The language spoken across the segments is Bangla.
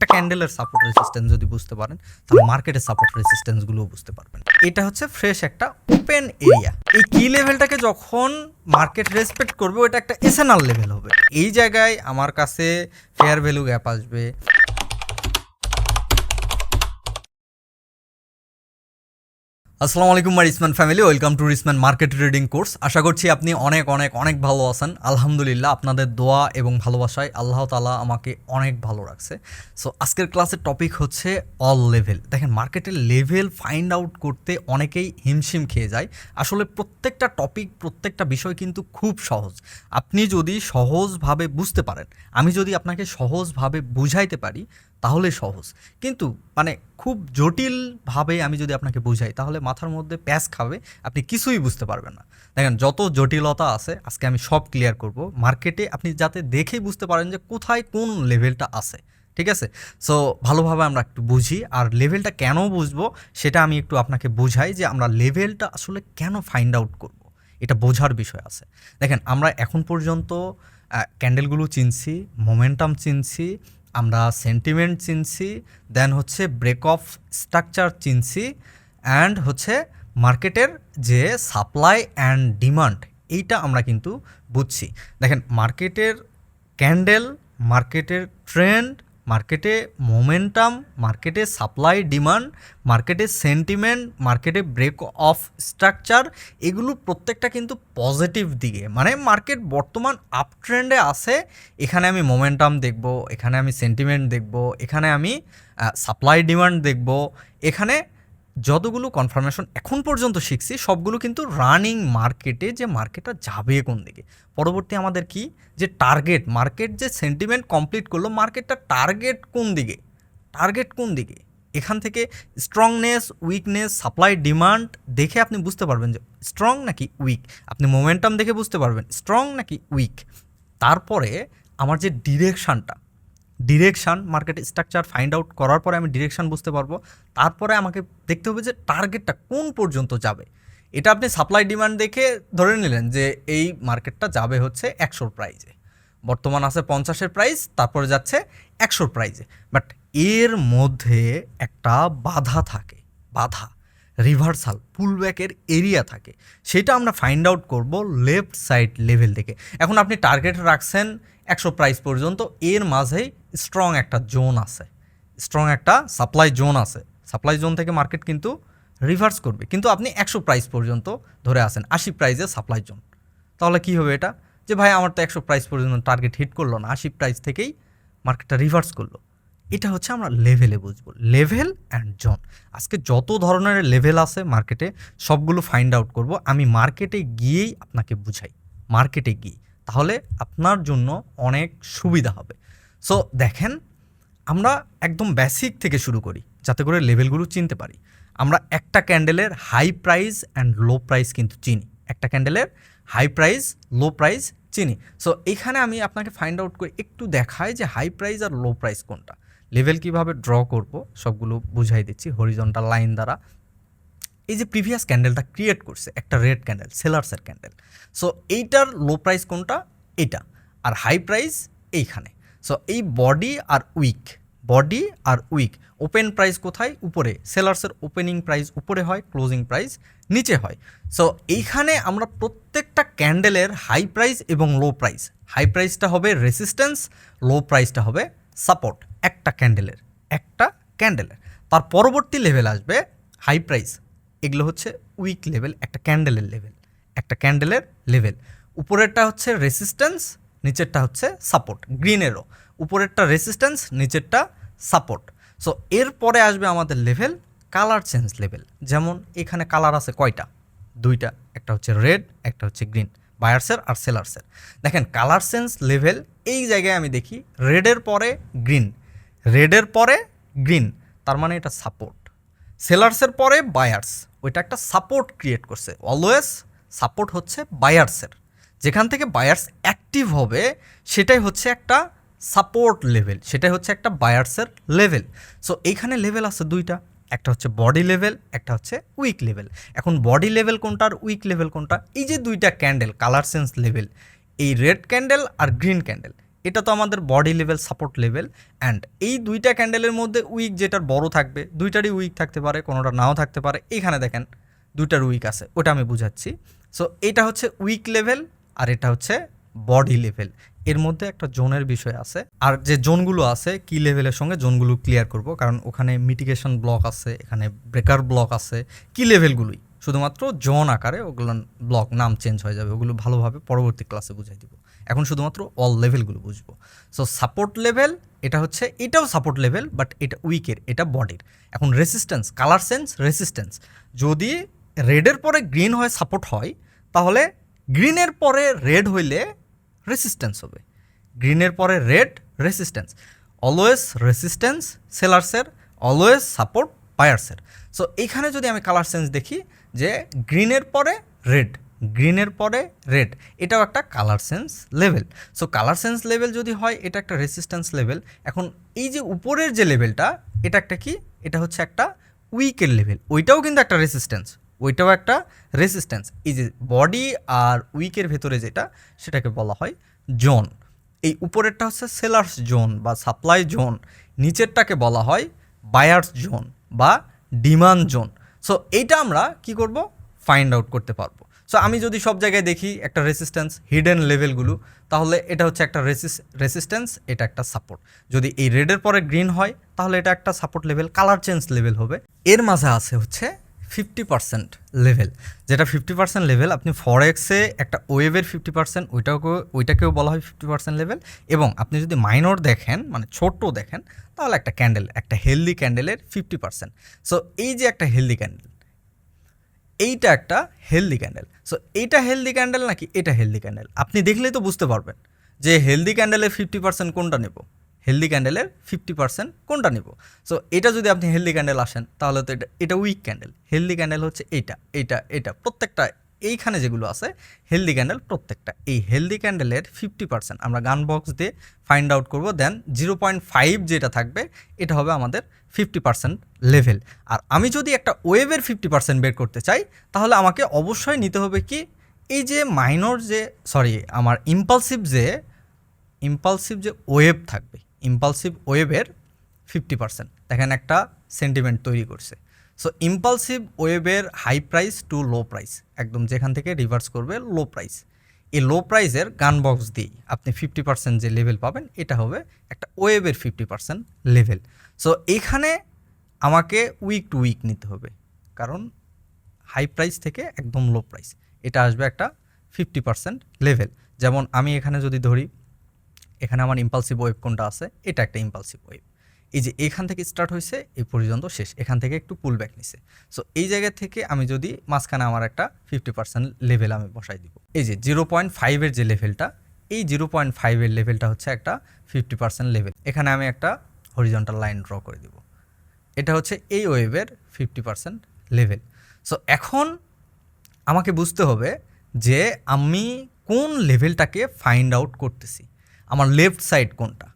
একটা ক্যান্ডেলের সাপোর্ট রেসিস্ট্যান্স যদি বুঝতে পারেন, তাহলে মার্কেটের সাপোর্ট রেসিস্ট্যান্সগুলোও বুঝতে পারবেন। এটা হচ্ছে ফ্রেশ একটা ওপেন এরিয়া এই কি লেভেলটাকে যখন মার্কেট রেসপেক্ট করবে, ওটা একটা এসেনাল লেভেল হবে। এই জায়গায় আমার কাছে ফেয়ার ভ্যালু গ্যাপ আসবে। আসসালামু আলাইকুম মার ইসমান ফ্যামিলি। ওয়েলকাম টু রিসমান মার্কেট ট্রেডিং কোর্স। আশা করছি আপনি অনেক অনেক অনেক ভালো আছেন। আলহামদুলিল্লাহ, আপনাদের দোয়া এবং ভালোবাসায় আল্লাহ তালা আমাকে অনেক ভালো রাখছে। সো আজকের ক্লাসের টপিক হচ্ছে অল লেভেল দেখেন, মার্কেটের লেভেল ফাইন্ড আউট করতে অনেকেই হিমশিম খেয়ে যায়। আসলে প্রত্যেকটা টপিক প্রত্যেকটা বিষয় কিন্তু খুব সহজ। আপনি যদি সহজভাবে বুঝতে পারেন, আমি যদি আপনাকে সহজভাবে বুঝাইতে পারি তাহলে সহজ। কিন্তু মানে খুব জটিলভাবে আমি যদি আপনাকে বুঝাই, তাহলে মাথার মধ্যে প্যাচ খাবে, আপনি কিছুই বুঝতে পারবেন না। দেখেন, যত জটিলতা আছে, আজকে আমি সব ক্লিয়ার করব। মার্কেটে আপনি যাতে দেখেই বুঝতে পারেন যে কোথায় কোন লেভেলটা আছে, ঠিক আছে? সো ভালোভাবে আমরা একটু বুঝি, আর লেভেলটা কেন বুঝব, সেটা আমি একটু আপনাকে বুঝাই যে আমরা লেভেলটা আসলে কেন ফাইন্ড আউট করব। এটা বোঝার বিষয় আছে। দেখেন, আমরা এখন পর্যন্ত ক্যান্ডেলগুলো চিনছি মোমেন্টাম চিনছি আমরা সেন্টিমেন্ট চিনছি দেন হচ্ছে ব্রেক অফ স্ট্রাকচার চিনছি অ্যান্ড হচ্ছে মার্কেটের যে সাপ্লাই অ্যান্ড ডিমান্ড এইটা আমরা কিন্তু বুঝছি। দেখেন মার্কেটের ক্যান্ডেল মার্কেটের ট্রেন্ড মার্কেটে মোমেন্টাম, মার্কেটে সাপ্লাই ডিমান্ড, মার্কেটে সেন্টিমেন্ট, মার্কেটে ব্রেক অফ স্ট্রাকচার, এগুলো প্রত্যেকটা কিন্তু পজিটিভ দিকে। মানে মার্কেট বর্তমান আপ ট্রেন্ডে আসে এখানে আমি মোমেন্টাম দেখব, এখানে আমি সেন্টিমেন্ট দেখব, এখানে আমি সাপ্লাই ডিমান্ড দেখব, এখানে যতগুলো কনফার্মেশন এখন পর্যন্ত শিখছি, সবগুলো কিন্তু রানিং মার্কেটে যে মার্কেটটা যাবে কোন দিকে? পরবর্তী আমাদের কি? যে টার্গেট মার্কেট যে সেন্টিমেন্ট কমপ্লিট করল মার্কেটটা টার্গেট কোন দিকে? টার্গেট কোন দিকে? এখান থেকে স্ট্রংনেস উইকনেস সাপ্লাই ডিমান্ড দেখে আপনি বুঝতে পারবেন যে স্ট্রং নাকি উইক আপনি মোমেন্টাম দেখে বুঝতে পারবেন স্ট্রং নাকি উইক তারপরে আমার যে ডিরেকশানটা ডিরেকশান মার্কেটে স্ট্রাকচার ফাইন্ড আউট করার পরে আমি ডিরেকশান বুঝতে পারব। তারপরে আমাকে দেখতে হবে যে টার্গেটটা কোন পর্যন্ত যাবে। এটা আপনি সাপ্লাই ডিমান্ড দেখে ধরে নিলেন যে এই মার্কেটটা যাবে হচ্ছে একশোর প্রাইজে বর্তমান আছে পঞ্চাশের প্রাইস তারপরে যাচ্ছে একশোর প্রাইজে বাট এর মধ্যে একটা বাধা থাকে, বাধা রিভার্সাল পুলব্যাকের এরিয়া থাকে। সেটা আমরা ফাইন্ড আউট করব লেফট সাইড লেভেল থেকে এখন আপনি টার্গেট রাখছেন একশো প্রাইস পর্যন্ত, এর মাঝেই স্ট্রং একটা জোন আছে। স্ট্রং একটা সাপ্লাই জোন আছে। সাপ্লাই জোন থেকে মার্কেট কিন্তু রিভার্স করবে। কিন্তু আপনি একশো প্রাইস পর্যন্ত ধরে আসেন আশি প্রাইসে সাপ্লাই জোন তাহলে কি হবে এটা? যে ভাই, আমার তো একশো প্রাইস পর্যন্ত টার্গেট হিট করল না, আশি প্রাইস থেকেই মার্কেটটা রিভার্স করল। এটা হচ্ছে আমরা লেভেলে বুঝব। লেভেল অ্যান্ড জোন আজকে যত ধরনের লেভেল আছে মার্কেটে সবগুলো ফাইন্ড আউট করব। আমি মার্কেটে গিয়েই আপনাকে বুঝাই। মার্কেটে গিয়ে। তাহলে আপনার জন্য অনেক সুবিধা হবে। সো দেখেন, আমরা একদম বেসিক থেকে শুরু করি, যাতে করে লেভেলগুলো চিনতে পারি। আমরা একটা ক্যান্ডেলের high price and low price কিন্তু চিনি। একটা ক্যান্ডেলের হাই প্রাইস লো প্রাইস চিনি। সো এখানে আমি আপনাকে ফাইন্ড আউট করে একটু দেখাই যে হাই প্রাইস আর লো প্রাইস কোনটা। লেভেল কীভাবে ড্র করব, সবগুলো বুঝাই দিচ্ছি হরিজন্টাল লাইন দ্বারা। এই যে প্রিভিয়াস ক্যান্ডেলটা ক্রিয়েট করছে, একটা রেড ক্যান্ডেল সেলার্সের ক্যান্ডেল সো এইটার লো প্রাইস কোনটা? এটা আর হাই প্রাইস এইখানে। সো এই বডি আর উইক বডি আর উইক ওপেন প্রাইস কোথায়? উপরে। সেলার্সের ওপেনিং প্রাইস উপরে হয় ক্লোজিং প্রাইস নিচে হয়। সো এইখানে আমরা প্রত্যেকটা ক্যান্ডেলের হাই প্রাইস এবং লো প্রাইস হাই প্রাইসটা হবে রেসিস্ট্যান্স লো প্রাইসটা হবে সাপোর্ট একটা ক্যান্ডেলের একটা ক্যান্ডেলের তার পরবর্তী লেভেল আসবে হাই প্রাইস এগুলো হচ্ছে উইক লেভেল একটা ক্যান্ডেলের লেভেল একটা ক্যান্ডেলের লেভেল উপরেরটা হচ্ছে রেসিস্ট্যান্স নিচেরটা হচ্ছে সাপোর্ট গ্রিনেরও উপরেরটা রেসিস্ট্যান্স নিচেরটা সাপোর্ট সো এরপরে আসবে আমাদের লেভেল কালার চেঞ্জ লেভেল যেমন এখানে কালার আছে কয়টা? দুইটা, একটা হচ্ছে রেড একটা হচ্ছে গ্রিন বায়ার্সের আর সেলার্সের দেখেন কালার চেঞ্জ লেভেল এই জায়গায় আমি দেখি রেডের পরে গ্রিন রেডের পরে গ্রিন তার মানে এটা সাপোর্ট সেলার্সের পরে বায়ার্স ওইটা একটা সাপোর্ট ক্রিয়েট করছে। অলওয়েজ সাপোর্ট হচ্ছে বায়ার্সের যেখান থেকে বায়ার্স অ্যাক্টিভ হবে, সেটাই হচ্ছে একটা সাপোর্ট লেভেল সেটাই হচ্ছে একটা বায়ার্সের লেভেল সো এইখানে লেভেল আছে দুইটা। একটা হচ্ছে বডি লেভেল একটা হচ্ছে উইক লেভেল এখন বডি লেভেল কোনটা আর উইক লেভেল কোনটা? এই যে দুইটা ক্যান্ডেল কালার সেন্স লেভেল এই রেড ক্যান্ডেল আর গ্রিন ক্যান্ডেল এটা তো আমাদের body level support level and এই দুইটা ক্যান্ডেলের মধ্যে উইক যেটার বড় থাকবে, দুইটারই উইক থাকতে পারে, কোনোটা নাও থাকতে পারে। এখানে দেখেন দুইটার উইক আছে, ওটা আমি বুঝাচ্ছি। সো এটা হচ্ছে উইক লেভেল আর এটা হচ্ছে বডি লেভেল এর মধ্যে একটা জোনের বিষয় আছে। আর যে জোনগুলো আছে, কি লেভেলের সঙ্গে জোনগুলো ক্লিয়ার করব, কারণ ওখানে মিটিগেশন ব্লক আছে, এখানে ব্রেকার ব্লক আছে। কি লেভেলগুলোই শুধুমাত্র জোন আকারে ওগুলো ব্লক নাম চেঞ্জ হয়ে যাবে, ওগুলো ভালোভাবে পরবর্তী ক্লাসে বুঝাই দিব। এখন শুধুমাত্র অল লেভেলগুলো বুঝব। সো সাপোর্ট লেভেল এটা হচ্ছে, এটাও সাপোর্ট লেভেল বাট এটা উইকের এটা বডির এখন রেসিস্ট্যান্স কালার সেন্স রেসিস্ট্যান্স যদি রেডের পরে গ্রিন হয় সাপোর্ট হয়, তাহলে গ্রিনের পরে রেড হইলে রেসিস্ট্যান্স হবে। গ্রিনের পরে রেড রেসিস্ট্যান্স অলওয়েজ রেসিস্ট্যান্স সেলার্সের অলওয়েজ সাপোর্ট বায়ার্সের সো এইখানে যদি আমি কালার সেন্স দেখি, যে গ্রিনের পরে রেড গ্রিনের পরে রেড, এটাও একটা colour sense level so colour sense level যদি হয়, এটা একটা রেসিস্ট্যান্স লেভেল এখন এই যে উপরের যে লেভেলটা এটা একটা কি? এটা হচ্ছে একটা উইকের লেভেল ওইটাও কিন্তু একটা রেসিস্ট্যান্স ওইটাও একটা রেসিস্ট্যান্স এই যে বডি আর উইকের ভেতরে যেটা, সেটাকে বলা হয় জোন এই উপরেরটা হচ্ছে সেলার্স জোন বা সাপ্লাই জোন নিচেরটাকে বলা হয় বায়ার্স জোন বা ডিমান্ড জোন সো এইটা আমরা কি করব? ফাইন্ড আউট করতে পারব। সো আমি যদি সব জায়গায় দেখি একটা রেসিস্ট্যান্স হিডেন লেভেলগুলো তাহলে এটা হচ্ছে একটা রেসিস রেসিস্ট্যান্স এটা একটা সাপোর্ট যদি এই রেডের পরে গ্রিন হয়, তাহলে এটা একটা support level colour change level হবে। এর মাঝে আছে হচ্ছে ফিফটি পার্সেন্ট লেভেল যেটা ফিফটি পার্সেন্ট লেভেল আপনি ফরেক্সে একটা ওয়েভের ফিফটি পার্সেন্ট ওইটাকেও ওইটাকেও বলা হয় ফিফটি পার্সেন্ট লেভেল এবং আপনি যদি মাইনর দেখেন মানে ছোট্ট দেখেন, তাহলে একটা ক্যান্ডেল একটা হেলদি ক্যান্ডেলের ফিফটি পার্সেন্ট সো এই যে একটা হেলদি ক্যান্ডেল এইটা একটা হেলদি ক্যান্ডেল সো এইটা হেলদি ক্যান্ডেল নাকি এটা হেলদি ক্যান্ডেল আপনি দেখলেই তো বুঝতে পারবেন যে হেলদি ক্যান্ডেলের ফিফটি পার্সেন্ট কোনটা নেব? হেলদি ক্যান্ডেলের ফিফটি পার্সেন্ট কোনটা নেব? সো এটা যদি আপনি হেলদি ক্যান্ডেল আসেন, তাহলে তো এটা এটা উইক ক্যান্ডেল হেলদি ক্যান্ডেল হচ্ছে এটা এটা এটা প্রত্যেকটা এইখানে যেগুলো আছে হেলদি ক্যান্ডেল প্রত্যেকটা। এই হেলদি ক্যান্ডেলের ফিফটি পার্সেন্ট আমরা গান বক্স দিয়ে ফাইন্ড আউট করব দেন জিরো পয়েন্ট ফাইভ যেটা থাকবে, এটা হবে আমাদের ফিফটি পার্সেন্ট লেভেল আর আমি যদি একটা ওয়েভের ফিফটি পার্সেন্ট বের করতে চাই, তাহলে আমাকে অবশ্যই নিতে হবে কি, এই যে মাইনর যে সরি আমার ইম্পালসিভ যে ইম্পালসিভ যে ওয়েভ থাকবে ইম্পালসিভ ওয়েভের ফিফটি পার্সেন্ট দেখেন একটা সেন্টিমেন্ট তৈরি করছে। So impulsive ওয়েবের high price to low price একদম যেখান থেকে রিভার্স করবে লো প্রাইস এই লো প্রাইসের গান বক্স দিয়েই আপনি ফিফটি পার্সেন্ট যে লেভেল পাবেন, এটা হবে একটা ওয়েবের ফিফটি পার্সেন্ট লেভেল সো এখানে আমাকে উইক টু উইক নিতে হবে। কারণ হাই প্রাইস থেকে একদম লো প্রাইস এটা আসবে একটা ফিফটি পার্সেন্ট লেভেল যেমন আমি এখানে যদি ধরি, এখানে আমার ইম্পালসিভ ওয়েব কোনটা আছে? এটা একটা ইম্পালসিভ ওয়েভ এই যে এখান থেকে স্টার্ট হয়েছে এই পর্যন্ত শেষ। এখান থেকে একটু পুল ব্যাক নিছে। সো এই জায়গা থেকে আমি যদি মাঝখানে আমার একটা ফিফটি পার্সেন্ট লেভেল আমি বসাই দিব। এই যে জিরো পয়েন্ট ফাইভের যে লেভেলটা এই জিরো পয়েন্ট ফাইভের লেভেলটা হচ্ছে একটা ফিফটি পার্সেন্ট লেভেল এখানে আমি একটা হরিজন্টাল লাইন ড্র করে দিব। এটা হচ্ছে এই ওয়েভের ফিফটি পার্সেন্ট লেভেল সো এখন আমাকে বুঝতে হবে যে আমি কোন লেভেলটাকে ফাইন্ড আউট করতেছি। আমার লেফট সাইড কোনটা?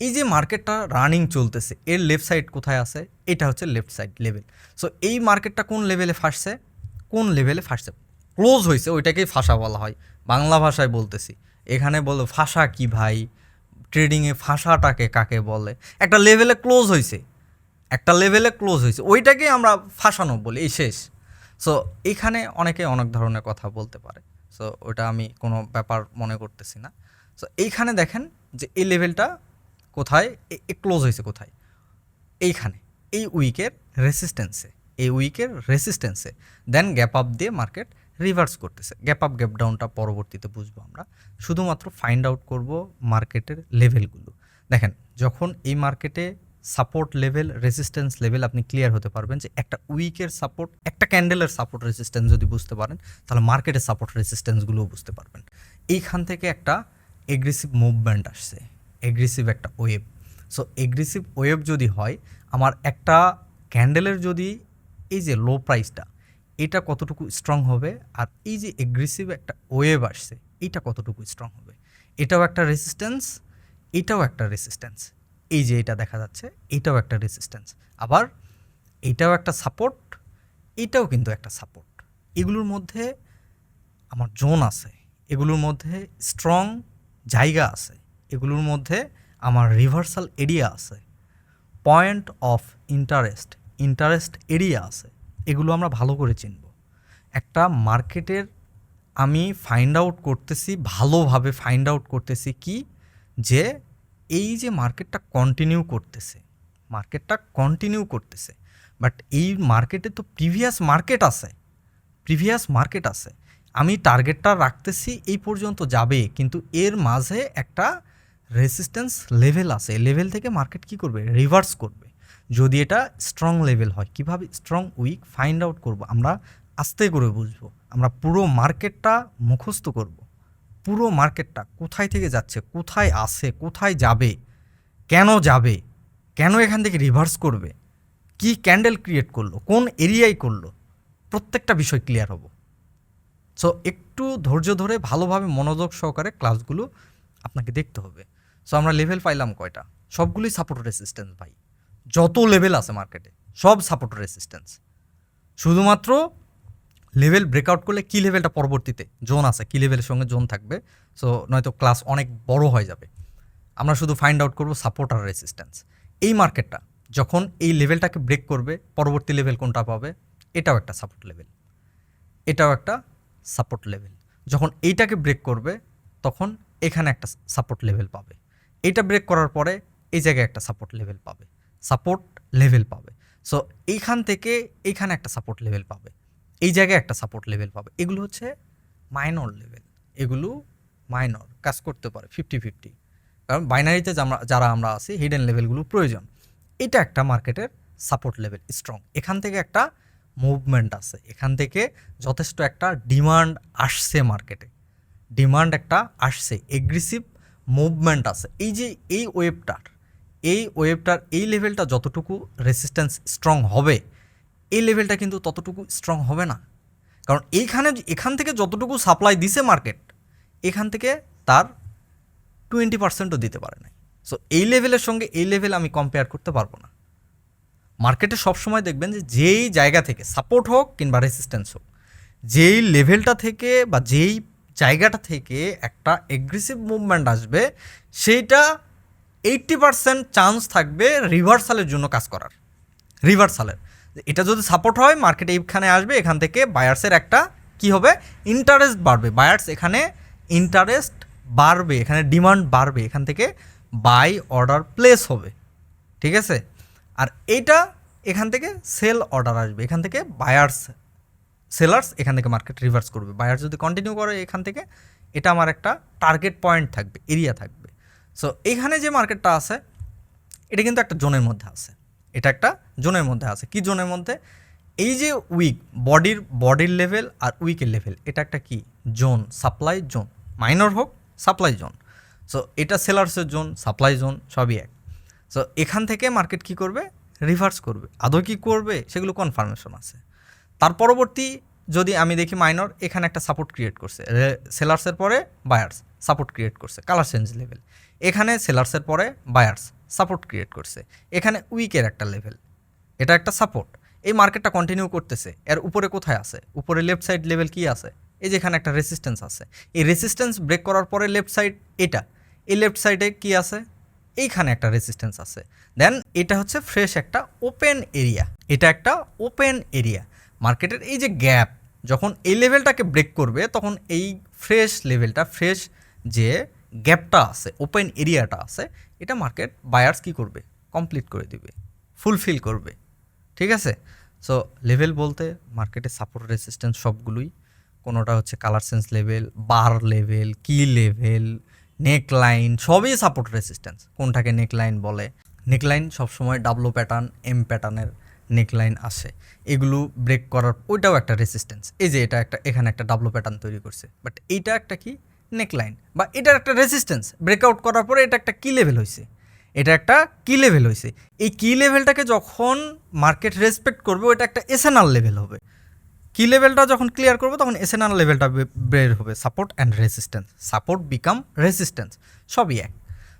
এই যে মার্কেটটা রানিং চলতেছে, এর লেফট সাইড কোথায় আছে? এটা হচ্ছে লেফট সাইড লেভেল সো এই মার্কেটটা কোন লেভেলে ফাঁসছে কোন লেভেলে ফাঁসছে ক্লোজ হয়েছে, ওইটাকেই ফাঁসা বলা হয়। বাংলা ভাষায় বলতেছি। এখানে বলো, ফাঁসা কি ভাই? ট্রেডিংয়ে ফাঁসাটাকে কাকে বলে? একটা লেভেলে ক্লোজ হয়েছে। একটা লেভেলে ক্লোজ হয়েছে। ওইটাকেই আমরা ফাঁসানো বলি, এই শেষ। সো এখানে অনেকে অনেক ধরনের কথা বলতে পারে। সো ওটা আমি কোনো ব্যাপার মনে করতেছি না। সো এইখানে দেখেন যে এই লেভেলটা কোথায়? ক্লোজ হয়েছে কোথায়? এইখানে, এই উইকের রেসিস্ট্যান্সে এই উইকের রেসিস্ট্যান্সে দেন গ্যাপ আপ দিয়ে মার্কেট রিভার্স করতেছে। গ্যাপ আপ গ্যাপ ডাউনটা পরবর্তীতে বুঝব আমরা। শুধুমাত্র ফাইন্ড আউট করব মার্কেটের লেভেলগুলো দেখেন, যখন এই মার্কেটে সাপোর্ট লেভেল রেসিস্ট্যান্স লেভেল আপনি ক্লিয়ার হতে পারবেন যে একটা উইকের সাপোর্ট একটা ক্যান্ডেলের সাপোর্ট রেসিস্ট্যান্স যদি বুঝতে পারেন, তাহলে মার্কেটের সাপোর্ট রেসিস্ট্যান্সগুলোও বুঝতে পারবেন। এইখান থেকে একটা এগ্রেসিভ মুভমেন্ট আসছে। এগ্রেসিভ একটা ওয়েভ সো এগ্রেসিভ ওয়েভ যদি হয়, আমার একটা ক্যান্ডেলের যদি এই যে লো প্রাইসটা এটা কতটুকু স্ট্রং হবে? আর এই যে এগ্রেসিভ একটা ওয়েভ আসছে, এটা কতটুকু স্ট্রং হবে? এটাও একটা রেসিস্ট্যান্স এটাও একটা রেসিস্ট্যান্স এই যে এটা দেখা যাচ্ছে, এটাও একটা রেসিস্ট্যান্স আবার এটাও একটা সাপোর্ট এটাও কিন্তু একটা সাপোর্ট এগুলোর মধ্যে আমার জোন আছে, এগুলোর মধ্যে স্ট্রং জায়গা আছে। এগুলোর মধ্যে আমার রিভার্সাল এরিয়া আছে। Point of interest interest area আছে। এগুলো আমরা ভালো করে চিনব। একটা মার্কেটের আমি ফাইন্ড আউট করতেছি, ভালোভাবে ফাইন্ড আউট করতেছি কি? যে এই যে মার্কেটটা কন্টিনিউ করতেছে, মার্কেটটা কন্টিনিউ করতেছে বাট এই মার্কেটে তো প্রিভিয়াস মার্কেট আছে প্রিভিয়াস মার্কেট আছে। আমি টার্গেটটা রাখতেছি এই পর্যন্ত যাবে, কিন্তু এর মাঝে একটা রেসিস্ট্যান্স লেভেল আছে লেভেল থেকে মার্কেট কি করবে? রিভার্স করবে। যদি এটা স্ট্রং লেভেল হয়, কীভাবে স্ট্রং উইক ফাইন্ড আউট করব? আমরা আস্তে করে বুঝব। আমরা পুরো মার্কেটটা মুখস্থ করব। পুরো মার্কেটটা কোথায় থেকে যাচ্ছে, কোথায় আসে কোথায় যাবে, কেন যাবে, কেন এখান থেকে রিভার্স করবে, কি ক্যান্ডেল ক্রিয়েট করল, কোন এরিয়ায় করল, প্রত্যেকটা বিষয় ক্লিয়ার হব। সো একটু ধৈর্য ধরে ভালোভাবে মনোযোগ সহকারে ক্লাসগুলো আপনাকে দেখতে হবে। সো আমরা লেভেল পাইলাম কয়টা? সবগুলোই সাপোর্ট রেসিস্ট্যান্স ভাই। যত লেভেল আছে মার্কেটে সব সাপোর্ট রেসিস্ট্যান্স শুধুমাত্র লেভেল ব্রেকআউট করলে কি লেভেলটা পরবর্তীতে? জোন আছে, কি লেভেলের সঙ্গে জোন থাকবে? সো নয়তো ক্লাস অনেক বড় হয়ে যাবে। আমরা শুধু ফাইন্ড আউট করব সাপোর্ট আর রেসিস্ট্যান্স এই মার্কেটটা যখন এই লেভেলটাকে ব্রেক করবে, পরবর্তী লেভেল কোনটা পাবে? এটাও একটা সাপোর্ট লেভেল এটাও একটা সাপোর্ট লেভেল যখন এইটাকে ব্রেক করবে, তখন এখানে একটা সাপোর্ট লেভেল পাবে। এইটা ব্রেক করার পরে এই জায়গায় একটা সাপোর্ট লেভেল পাবে। সাপোর্ট লেভেল পাবে। সো এইখান থেকে এইখানে একটা সাপোর্ট লেভেল পাবে। এই জায়গায় একটা সাপোর্ট লেভেল পাবে। এগুলো হচ্ছে মাইনর লেভেল এগুলো মাইনর কাজ করতে পারে ফিফটি ফিফটি কারণ বাইনারিতে যারা আমরা আছি হিডেন লেভেলগুলো প্রয়োজন। এটা একটা মার্কেটের সাপোর্ট লেভেল স্ট্রং এখান থেকে একটা মুভমেন্ট আছে। এখান থেকে যথেষ্ট একটা ডিমান্ড আসছে মার্কেটে ডিমান্ড একটা আসছে। এগ্রেসিভ মুভমেন্ট আছে। এই যে এই ওয়েবটার এই ওয়েবটার এই লেভেলটা যতটুকু রেসিস্ট্যান্স স্ট্রং হবে, এই লেভেলটা কিন্তু ততটুকু স্ট্রং হবে না। কারণ এইখানে এখান থেকে যতটুকু সাপ্লাই দিছে মার্কেট এখান থেকে তার টোয়েন্টি পার্সেন্টও দিতে পারে নাই। সো এই লেভেলের সঙ্গে এই লেভেল আমি কম্পেয়ার করতে পারব না। মার্কেটে সবসময় দেখবেন যে যেই জায়গা থেকে সাপোর্ট হোক কিংবা রেসিস্ট্যান্স হোক, যেই লেভেলটা থেকে বা যেই জায়গাটা থেকে একটা এগ্রেসিভ মুভমেন্ট আসবে, সেইটা এইট্টি পার্সেন্ট চান্স থাকবে রিভার্সালের জন্য কাজ করার। রিভার্সালের এটা যদি সাপোর্ট হয় মার্কেট এইখানে আসবে, এখান থেকে বায়ার্সের একটা কি হবে? ইন্টারেস্ট বাড়বে। বায়ার্স এখানে ইন্টারেস্ট বাড়বে, এখানে ডিমান্ড বাড়বে, এখান থেকে বাই অর্ডার প্লেস হবে। ঠিক আছে? আর এইটা এখান থেকে সেল অর্ডার আসবে, এখান থেকে বায়ার্স সেলার্স এখান থেকে মার্কেট রিভার্স করবে। বায়ার যদি কন্টিনিউ করে এখান থেকে, এটা আমার একটা টার্গেট পয়েন্ট থাকবে এরিয়া থাকবে। সো এখানে যে মার্কেটটা আছে, এটা কিন্তু একটা জোনের মধ্যে আছে। এটা একটা জোনের মধ্যে আছে। কি জোনের মধ্যে? এই যে উইক বডির বডির লেভেল আর উইকের লেভেল এটা একটা কি? Zone supply zone. মাইনর হোক সাপ্লাই জোন। সো এটা সেলার্সের জোন সাপ্লাই জোন, সবই এক। সো এখান থেকে মার্কেট কি করবে? রিভার্স করবে। আদৌ কি করবে? সেগুলো কনফার্মেশন আছে। তার পরবর্তী যদি আমি দেখি মাইনর এখানে একটা সাপোর্ট ক্রিয়েট করছে। সেলার্সের পরে বায়ার্স সাপোর্ট ক্রিয়েট করছে। কালার চেঞ্জ লেভেল এখানে সেলার্সের পরে বায়ার্স সাপোর্ট ক্রিয়েট করছে। এখানে উইকের একটা লেভেল এটা একটা সাপোর্ট এই মার্কেটটা কন্টিনিউ করতেছে। এর উপরে কোথায় আছে? উপরে লেফট সাইড লেভেল কি আছে? এই যে এখানে একটা রেসিস্ট্যান্স আছে। এই রেসিস্ট্যান্স ব্রেক করার পরে লেফট সাইড এটা। এই লেফট সাইডে কি আছে? এইখানে একটা রেসিস্ট্যান্স আছে। দেন এটা হচ্ছে ফ্রেশ একটা ওপেন এরিয়া এটা একটা ওপেন এরিয়া মার্কেটের এই যে গ্যাপ, যখন এই লেভেলটাকে ব্রেক করবে, তখন এই ফ্রেশ লেভেলটা ফ্রেশ যে গ্যাপটা আছে ওপেন এরিয়াটা আছে, এটা মার্কেট বায়ার্স কি করবে? কমপ্লিট করে দিবে ফুলফিল করবে। ঠিক আছে? সো লেভেল বলতে মার্কেটে সাপোর্ট রেসিস্ট্যান্স সবগুলোই। কোনোটা হচ্ছে colour sense level bar level কি লেভেল নেক লাইন সবই সাপোর্ট রেসিস্ট্যান্স কোনটাকে নেক লাইন বলে? নেক লাইন সবসময় ডাবলো প্যাটার্ন এম প্যাটার্নের নেক লাইন আসে এগুলো ব্রেক করার ওইটাও একটা রেসিস্ট্যান্স এই যে এটা একটা, এখানে একটা ডাবলো প্যাটার্ন তৈরি করছে। বাট এইটা একটা কি? নেক লাইন বা এটার একটা রেসিস্ট্যান্স ব্রেকআউট করার পরে এটা একটা কি লেভেল হয়েছে এটা একটা কি লেভেল হয়েছে এই কি লেভেলটাকে যখন মার্কেট রেসপেক্ট করবে ওটা একটা এসএনআর লেভেল হবে। কি লেভেলটা যখন ক্লিয়ার করব, তখন এসএনআর লেভেলটা বের হবে। Support and resistance support become resistance সবই এক।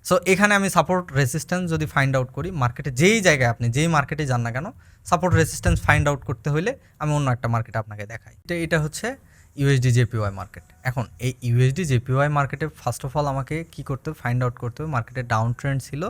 সো এখানে আমি সাপোর্ট রেসিস্ট্যান্স যদি ফাইন্ড আউট করি মার্কেটে যেই জায়গায় আপনি যেই মার্কেটে যান না কেন সাপোর্ট রেসিস্ট্যান্স ফাইন্ড আউট করতে হলে আমি অন্য একটা মার্কেট আপনাকে দেখাই। এটা এটা হচ্ছে ইউএসডি জেপিওয়াই মার্কেট এখন এই ইউএসডি জেপিওয়াই মার্কেটে ফার্স্ট অফ অল আমাকে কি করতে হবে ফাইন্ড আউট করতে হবে মার্কেটে ডাউন ট্রেন্ড ছিল।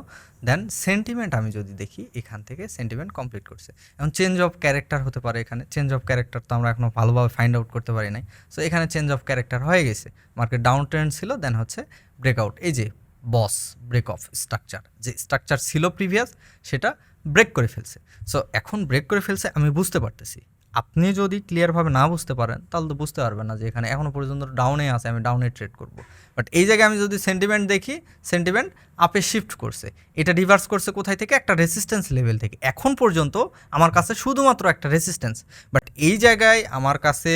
দেন সেন্টিমেন্ট আমি যদি দেখি, এখান থেকে সেন্টিমেন্ট কমপ্লিট করছে। এখন চেঞ্জ অফ ক্যারেক্টার হতে পারে এখানে। চেঞ্জ অফ ক্যারেক্টার তো আমরা এখনও ভালোভাবে ফাইন্ড আউট করতে পারি নাই। সো এখানে চেঞ্জ অফ ক্যারেক্টার হয়ে গেছে। মার্কেট ডাউন ট্রেন্ড ছিল দেন হচ্ছে ব্রেকআউট এই যে বস ব্রেক অফ স্ট্রাকচার যে স্ট্রাকচার ছিল প্রিভিয়াস সেটা ব্রেক করে ফেলছে। সো এখন ব্রেক করে ফেলছে, আমি বুঝতে পারতেছি। আপনি যদি ক্লিয়ারভাবে না বুঝতে পারেন, তাহলে তো বুঝতে পারবেন না যে এখানে এখনও পর্যন্ত ডাউনে আছে, আমি ডাউনে ট্রেড করব। বাট এই জায়গায় আমি যদি সেন্টিমেন্ট দেখি সেন্টিমেন্ট আপে শিফট করছে। এটা রিভার্স করছে কোথায় থেকে? একটা রেসিস্ট্যান্স লেভেল থেকে। এখন পর্যন্ত আমার কাছে শুধুমাত্র একটা রেসিস্ট্যান্স বাট এই জায়গায় আমার কাছে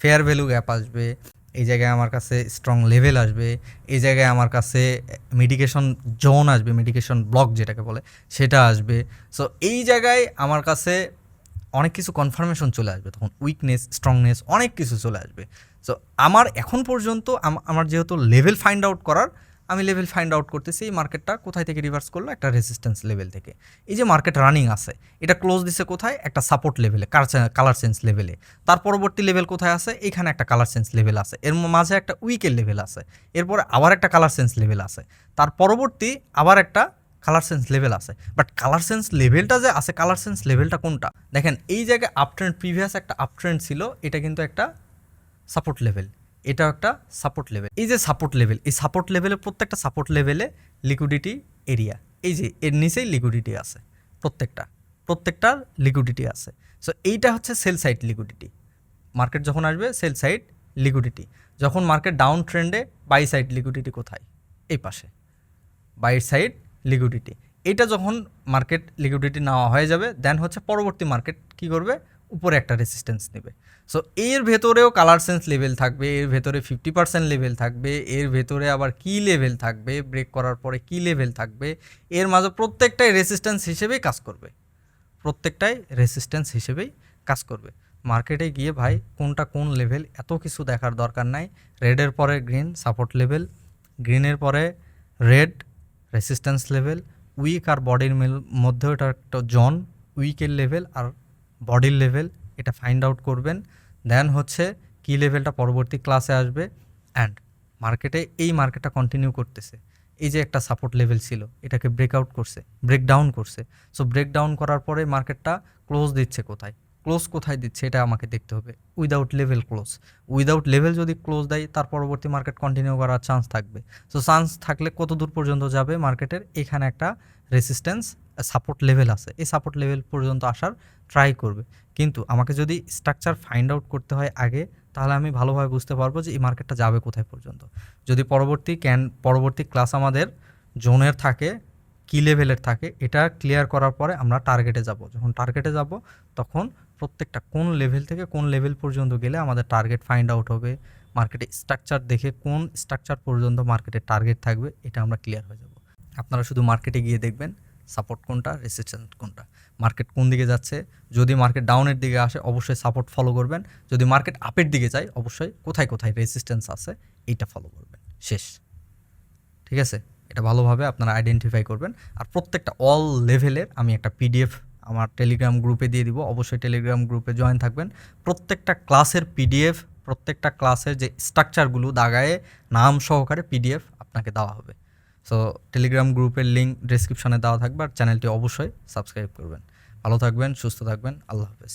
ফেয়ার ভ্যালু গ্যাপ আসবে এই জায়গায় আমার কাছে স্ট্রং লেভেল আসবে, এই জায়গায় আমার কাছে মেডিকেশন জোন আসবে মেডিকেশন ব্লক যেটাকে বলে, সেটা আসবে। সো এই জায়গায় আমার কাছে অনেক কিছু কনফার্মেশন চলে আসবে, তখন উইকনেস স্ট্রংনেস অনেক কিছু চলে আসবে। সো আমার এখন পর্যন্ত আমার যেহেতু লেভেল ফাইন্ড আউট করার আমি লেভেল ফাইন্ড আউট করতেছি, এই মার্কেটটা কোথায় থেকে রিভার্স করল? একটা রেজিস্ট্যান্স লেভেল থেকে। এই যে মার্কেট রানিং আছে, এটা ক্লোজ দিছে কোথায়? একটা সাপোর্ট লেভেলে কালার সেন্স লেভেলে তার পরবর্তী লেভেল কোথায় আছে? এখানে একটা কালার সেন্স লেভেল আছে। এর মাঝে একটা উইকের লেভেল আছে। এরপরে আবার একটা কালার সেন্স লেভেল আছে। তার পরবর্তী আবার একটা কালার সেন্স লেভেল আছে। বাট কালার সেন্স লেভেলটা যে আছে কালার সেন্স লেভেলটা কোনটা? দেখেন, এই জায়গায় আপ ট্রেন্ড প্রিভিয়াস একটা আপ ট্রেন্ড ছিল, এটা কিন্তু একটা সাপোর্ট লেভেল এটাও একটা সাপোর্ট লেভেল এই যে সাপোর্ট লেভেল এই সাপোর্ট লেভেলে প্রত্যেকটা সাপোর্ট লেভেলে লিকুইডিটি এরিয়া এই যে এর নিচেই লিকুইডিটি আছে, প্রত্যেকটা প্রত্যেকটার লিকুইডিটি আছে। সো এইটা হচ্ছে সেল সাইড লিকুইডিটি মার্কেট যখন আসবে সেল সাইড লিকুইডিটি যখন মার্কেট ডাউন ট্রেন্ডে বাই সাইড লিকুইডিটি কোথায়? এই পাশে। বাই সাইড লিকুইডিটি এটা যখন মার্কেট লিকুইডিটি নেওয়া হয়ে যাবে দেন হচ্ছে পরবর্তী মার্কেট কি করবে? উপরে একটা রেসিস্ট্যান্স নেবে। সো এর ভেতরেও কালার সেন্স লেভেল থাকবে, এর ভেতরে ফিফটি পার্সেন্ট লেভেল থাকবে, এর ভেতরে আবার কি লেভেল থাকবে ব্রেক করার পরে কি লেভেল থাকবে, এর মাঝে প্রত্যেকটাই রেসিস্ট্যান্স হিসেবেই কাজ করবে। প্রত্যেকটাই রেসিস্ট্যান্স হিসেবেই কাজ করবে। মার্কেটে গিয়ে ভাই কোনটা কোন লেভেল এত কিছু দেখার দরকার নাই। রেডের পরে গ্রিন সাপোর্ট লেভেল গ্রিনের পরে রেড রেসিস্ট্যান্স লেভেল উইক আর বডির মধ্যেও এটা একটা জন উইকের লেভেল আর বডির লেভেল, এটা ফাইন্ড আউট করবেন। দেন হচ্ছে কি লেভেলটা পরবর্তী ক্লাসে আসবে অ্যান্ড মার্কেটে এই মার্কেটটা কন্টিনিউ করতেছে। এই যে একটা সাপোর্ট লেভেল ছিল, এটাকে ব্রেকআউট করছে ব্রেকডাউন করছে। সো ব্রেকডাউন করার পরে মার্কেটটা ক্লোজ দিচ্ছে কোথায়? ক্লোজ কোথায় দিচ্ছে এটা আমাকে দেখতে হবে। Without level close without level যদি ক্লোজ দেয়, তার পরবর্তী মার্কেট কন্টিনিউ করার চান্স থাকবে। সো চান্স থাকলে কত দূর পর্যন্ত যাবে মার্কেটের এখানে একটা রেসিস্ট্যান্স সাপোর্ট লেভেল আছে। এই সাপোর্ট লেভেল পর্যন্ত আসার ট্রাই করবে। কিন্তু আমাকে যদি স্ট্রাকচার ফাইন্ড আউট করতে হয় আগে, তাহলে আমি ভালোভাবে বুঝতে পারব যে এই মার্কেটটা যাবে কোথায় পর্যন্ত। যদি পরবর্তী ক্যান পরবর্তী ক্লাস আমাদের জোনের থাকে কি লেভেলের থাকে, এটা ক্লিয়ার করার পরে আমরা টার্গেটে যাব। যখন টার্গেটে যাব, তখন প্রত্যেকটা কোন লেভেল থেকে কোন লেভেল পর্যন্ত গেলে আমাদের টার্গেট ফাইন্ড আউট হবে মার্কেটে স্ট্রাকচার দেখে কোন স্ট্রাকচার পর্যন্ত মার্কেটে টার্গেট থাকবে, এটা আমরা ক্লিয়ার হয়ে যাব। আপনারা শুধু মার্কেটে গিয়ে দেখবেন সাপোর্ট কোনটা রেসিস্ট্যান্স কোনটা। মার্কেট কোন দিকে যাচ্ছে, যদি মার্কেট ডাউনের দিকে আসে, অবশ্যই সাপোর্ট ফলো করবেন। যদি মার্কেট আপের দিকে যায়, অবশ্যই কোথায় কোথায় রেসিস্ট্যান্স আছে, এইটা ফলো করবেন। শেষ। ঠিক আছে? এটা ভালোভাবে আপনারা আইডেন্টিফাই করবেন। আর প্রত্যেকটা অল লেভেলের আমি একটা পিডিএফ আমার টেলিগ্রাম গ্রুপে দিয়ে দিব। অবশ্যই টেলিগ্রাম গ্রুপে জয়েন থাকবেন। প্রত্যেকটা ক্লাসের পিডিএফ প্রত্যেকটা ক্লাসের যে স্ট্রাকচারগুলো দাগায়ে নাম সহকারে পিডিএফ আপনাকে দেওয়া হবে। সো টেলিগ্রাম গ্রুপের লিঙ্ক ডিসক্রিপশনে দেওয়া থাকবে আর চ্যানেলটি অবশ্যই সাবস্ক্রাইব করবেন। ভালো থাকবেন, সুস্থ থাকবেন। আল্লাহ হাফেজ।